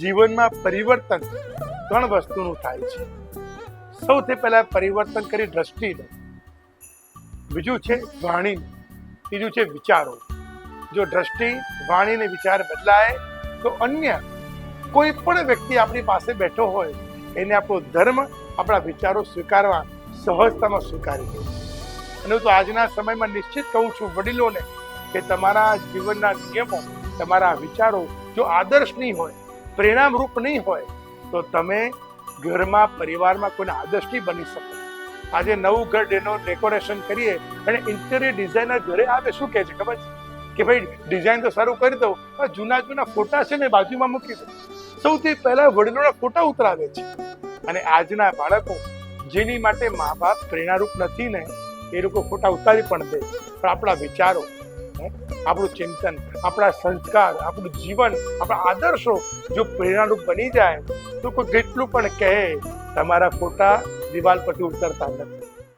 જીવનમાં પરિવર્તન ત્રણ વસ્તુનું થાય છે. સૌથી પહેલા પરિવર્તન કરી દ્રષ્ટિને, બીજું છે વાણી ત્રીજું છે વિચારો. જો દ્રષ્ટિ, વાણી અને વિચાર બદલાય, તો અન્ય કોઈ પણ વ્યક્તિ આપણી પાસે બેઠો હોય, એને આપણો ધર્મ આપણા વિચારો સ્વીકારવા સહજતામાં સ્વીકારી દે અને હું તો આજના સમયમાં નિશ્ચિત કહું છું વડીલોને કે તમારા જીવનના નિયમો, તમારા વિચારો, જો આદર્શ નહીં હોય પરિણામરૂપ નહીં હોય, તો તમે ઘરમાં, પરિવારમાં કોઈને આદર્શ નહીં બની શકો. આજે નવું ઘર ડેનો ડેકોરેશન કરીએ અને ઇન્ટિરિયર ડિઝાઇનર ઘરે આવે, શું કહે છે? ખબર છે? કે ભાઈ ડિઝાઇન તો સારું કરી દઉં, પણ જૂના જૂના ફોટા છે ને બાજુમાં મૂકી દો સૌથી પહેલા વડીલોના ફોટા ઉતરાવે છે. અને આજના બાળકો જેની માટે મા બાપ પ્રેરણારૂપ નથી ને, એ લોકો ફોટા ઉતારી પણ દે. પણ આપણા વિચારો આપણું ચિંતન, આપણા સંસ્કાર, આપણું જીવન, આપણા આદર્શો જો પ્રેરણારૂપ બની જાય, તો કોઈ કેટલું પણ કહે, તમારા ફોટા દિવાલ પરથી ઉતરતા નથી.